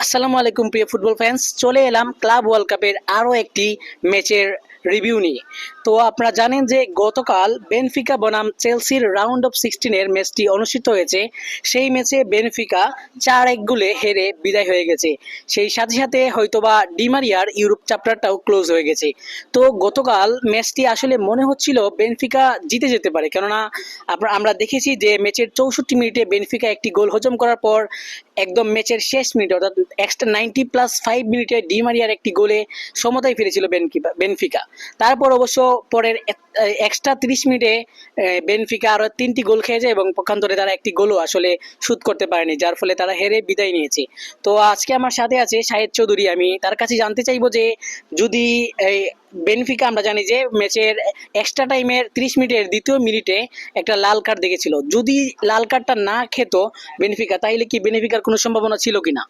আসসালামু আলাইকুম প্রিয় ফুটবল ফ্যান্স চলে এলাম ক্লাব ওয়ার্ল্ড কাপের আরও একটি ম্যাচের রিভিউ নিয়ে তো আপনারা জানেন যে গতকাল বেনফিকা বনাম চেলসির রাউন্ড অফ সিক্সটিনের ম্যাচটি অনুষ্ঠিত হয়েছে। সেই ম্যাচে বেনফিকা চার এক গোলে হেরে বিদায় হয়ে গেছে। সেই সাথে সাথে হয়তোবা ডিমারিয়ার ইউরোপ চ্যাপ্টারটাও ক্লোজ হয়ে গেছে। তো গতকাল ম্যাচটি আসলে মনে হচ্ছিল বেনফিকা জিতে যেতে পারে। কেননা আমরা দেখেছি যে ম্যাচের চৌষট্টি মিনিটে বেনফিকা একটি গোল হজম করার পর একদম ম্যাচের শেষ মিনিট, অর্থাৎ এক্সট্রা নাইনটি প্লাস ফাইভ মিনিটে ডিমারিয়ার একটি গোলে সমতায় ফিরেছিল বেনফিকা। তারপর অবশ্য পরের এক্সট্রা তিরিশ মিনিটে বেনফিকা আরও তিনটি গোল খেয়ে যায় এবং পক্ষান্তরে তারা একটি গোলও আসলে শুট করতে পারেনি, যার ফলে তারা হেরে বিদায় নিয়েছে। তো আজকে আমার সাথে আছে শাহেদ চৌধুরী, আমি তার কাছে জানতে চাইব যে যদি এই বেনফিকা, আমরা জানি যে ম্যাচের এক্সট্রা টাইমের তিরিশ মিনিটের দ্বিতীয় মিনিটে একটা লাল কার্ড দেখেছিল। যদি লাল কার্ডটা না খেত বেনফিকা তাইলে কি বেনফিকার কোনো সম্ভাবনা ছিল কিনা?